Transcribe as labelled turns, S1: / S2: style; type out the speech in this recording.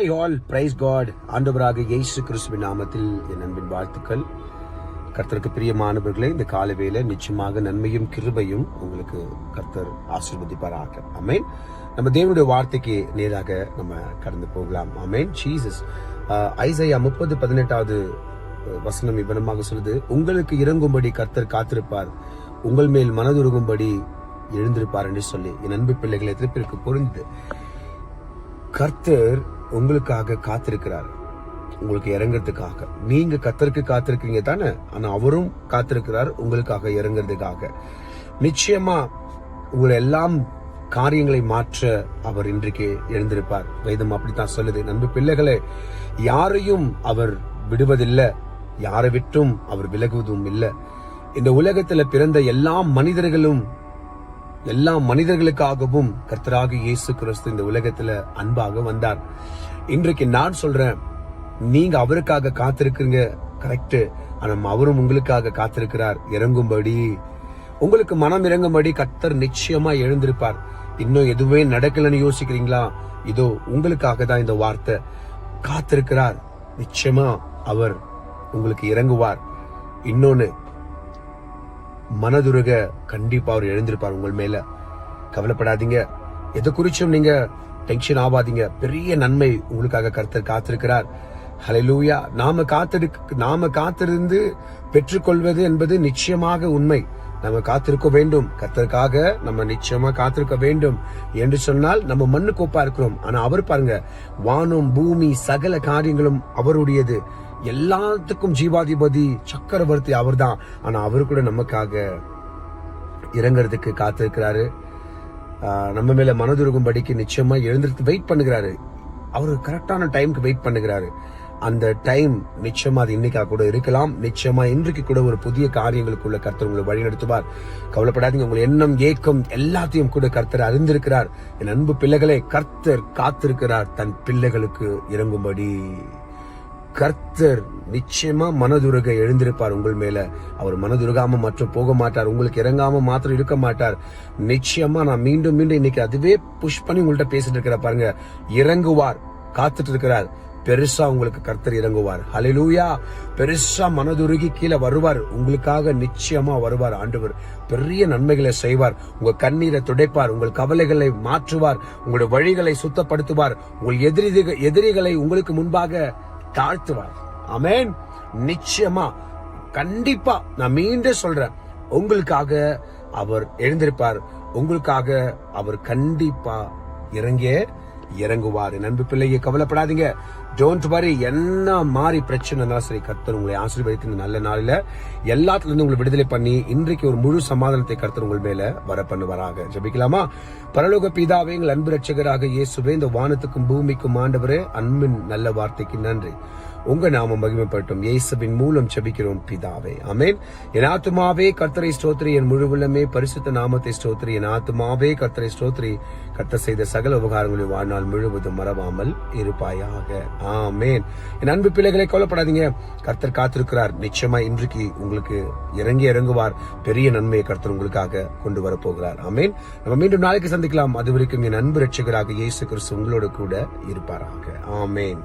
S1: Hi all price God ஆண்டவராக இயேசு கிறிஸ்துவின் நாமத்தில் என் அன்பின் வாழ்த்துக்கள். கர்த்தருக்கு பிரியமானவர்களே இந்த கால வேலை நிச்சயமாக நன்மையும் கிருபையும் உங்களுக்கு கர்த்தர் ஆசிர்வதிப்பாராக. அமேன் நம்ம தேவனுடைய வார்த்தைக்கு நேராக நம்ம கடந்து போகலாம். அமேன் ஜீசஸ் ஐசையா முப்பது பதினெட்டாவது uh, வசனம் இவ்வனமாக சொல்லுது உங்களுக்கு இறங்கும்படி கர்த்தர் காத்திருப்பார். உங்கள் மேல் மனதுருகும்படி எழுந்திருப்பார் என்று சொல்லி. என் அன்பு பிள்ளைகளை திருப்பிற்கு பொருந்து கர்த்தர் உங்களுக்காக காத்திருக்கிறார். உங்களுக்கு இறங்குறதுக்காக. நீங்க கத்தருக்கு காத்திருக்கீங்க தானே? ஆனா அவரும் காத்திருக்கிறார் உங்களுக்காக இறங்குறதுக்காக. நிச்சயமா உங்களை எல்லாம் காரியங்களை மாற்ற அவர் இன்றைக்கு எழுந்திருப்பார். வேதம் அப்படித்தான் சொல்லுது. நண்பு பிள்ளைகளே யாரையும் அவர் விடுவதில்லை. யாரை விட்டும் அவர் விலகுவதும் இல்லை. இந்த உலகத்துல பிறந்த எல்லா மனிதர்களும் எல்லா மனிதர்களுக்காகவும் கர்த்தராக இயேசு கிறிஸ்து இந்த உலகத்துல அன்பாக வந்தார். இன்றைக்கு நான் சொல்றேன் நீங்க அவருக்காக காத்திருக்கிறீங்க கரெக்ட் ஆனா அவரும் உங்களுக்காக காத்திருக்கிறார் இறங்கும்படி. உங்களுக்கு மனம் இறங்கும்படி கர்த்தர் நிச்சயமா எழுந்திருப்பார். இன்னும் எதுவுமே நடக்கலன்னு யோசிக்கிறீங்களா? இதோ உங்களுக்காக தான் இந்த வார்த்தை. காத்திருக்கிறார். நிச்சயமா அவர் உங்களுக்கு இறங்குவார். இன்னொன்னு மனதுருக கண்டிப்பா அவர் எழுந்திருப்பார் உங்கள் மேல. கவலைப்படாதீங்க. எதை குறிச்சும் நீங்க டென்ஷன் ஆகாதீங்க பெரிய நன்மை உங்களுக்காக கர்த்தர் காத்திருக்கிறார். ஹலலூயா நாம காத்திருக்கு நாம காத்திருந்து பெற்றுக்கொள்வது என்பது நிச்சயமாக உண்மை. நம்ம காத்திருக்க வேண்டும். கர்த்தருக்காக நம்ம நிச்சயமா காத்திருக்க வேண்டும். என்று சொன்னால் நம்ம மண்ணு கோப்பா இருக்கிறோம். ஆனா அவர் பாருங்க வானம் பூமி சகல காரியங்களும் அவருடையது. எல்லாத்துக்கும் ஜீவாதிபதி சக்கரவர்த்தி அவர்தான். ஆனா அவரு கூட நமக்காக இறங்குறதுக்கு காத்திருக்கிறாரு. நம்ம மேல மனதுருகும்படிக்கு நிச்சயமா எழுந்திருக்கு வெயிட் பண்ணுகிறாரு. அவரு கரெக்டான டைம்க்கு வெயிட் பண்ணுகிறாரு. அந்த டைம் நிச்சயமா அது இன்னைக்கா கூட இருக்கலாம். நிச்சயமா இன்றைக்கு கூட ஒரு புதிய காரியங்களுக்குள்ள கர்த்தர் உங்களை வழிநடத்துவார். கவலைப்படாதீங்க உங்கள் எண்ணம் ஏக்கம் எல்லாத்தையும் கூட கர்த்தர் அறிந்திருக்கிறார். என் அன்பு பிள்ளைகளை கர்த்தர் காத்திருக்கிறார். தன் பிள்ளைகளுக்கு இறங்கும்படி. கர்த்தர் நிச்சயமா மனதுருக எழுந்திருப்பார் உங்கள் மேல. அவர் மனதுருகாம மற்றும் போக மாட்டார். உங்களுக்கு இறங்காம மாத்திரம் இருக்க மாட்டார். நிச்சயமா நான் மீண்டும் மீண்டும் இன்னைக்கு அதுவே புஷ் பண்ணி உங்கள்ட்ட பேசிட்டு இருக்கிற பாருங்க. இறங்குவார். காத்துட்டு இருக்கிறார். பெருசா உங்களுக்கு கர்த்தர் இறங்குவார். ஹலிலூயா பெருசா மனதுருகி கீழே வருவார். உங்களுக்காக நிச்சயமா வருவார் ஆண்டவர். பெரிய நன்மைகளை செய்வார். உங்க கண்ணீரை துடைப்பார். உங்கள் கவலைகளை மாற்றுவார். உங்களுடைய வழிகளை சுத்தப்படுத்துவார். உங்கள் எதிரி எதிரிகளை உங்களுக்கு முன்பாக தாழ்த்துவார். அமேன் நிச்சயமா கண்டிப்பா நான் மீண்டும் சொல்றேன். உங்களுக்காக அவர் எழுந்திருப்பார். உங்களுக்காக அவர் கண்டிப்பா இறங்கிய இறங்குவார். நண்பு பிள்ளையை கவலைப்படாதீங்க. டோன்ட் வரி என்ன மாதிரி பிரச்சனை இருந்தாலும் சரி கர்த்தர் உங்களை ஆசீர்வதித்து இந்த நல்ல நாளில் எல்லாத்துல இருந்து உங்களை விடுதலை பண்ணி இன்றைக்கு ஒரு முழு சமாதானத்தை கர்த்தர் உங்கள் மேல வர பண்ணுவாராக ஜெபிக்கலாமா? பரலோக பீதாவே எங்கள் அன்பு ரட்சகராக இயேசுவே இந்த வானத்துக்கும் பூமிக்கும் ஆண்டவரே அன்பின் நல்ல வார்த்தைக்கு நன்றி. உங்க நாமம் மகிமைப்பட்டும் இயேசுவின் மூலம் செபிக்கிறோம் பிதாவே. அமேன் என் ஆத்துமாவே கர்த்தரை ஸ்தோத்ரி என் முழுவலமே பரிசுத்த நாமத்தை ஸ்தோத்ரி என் ஆத்துமாவே கர்த்தரை ஸ்தோத்ரி கர்த்தர் செய்த சகல உபகாரங்களில் வாழ்நாள் முழுவதும் மறவாமல் இருப்பாயாக. ஆமேன். என் அன்பு பிள்ளைகளை கொல்லப்படாதீங்க கர்த்தர் காத்திருக்கிறார். நிச்சயமா இன்றைக்கு உங்களுக்கு இறங்கி இறங்குவார். பெரிய நன்மையை கர்த்தர் உங்களுக்காக கொண்டு வரப்போகிறார். அமேன் ஆமேன். நம்ம மீண்டும் நாளைக்கு சந்திக்கலாம். அது வரைக்கும் என் அன்பு ரட்சகராக இயேசு கிறிஸ்து உங்களோட கூட இருப்பாராக. ஆமேன்.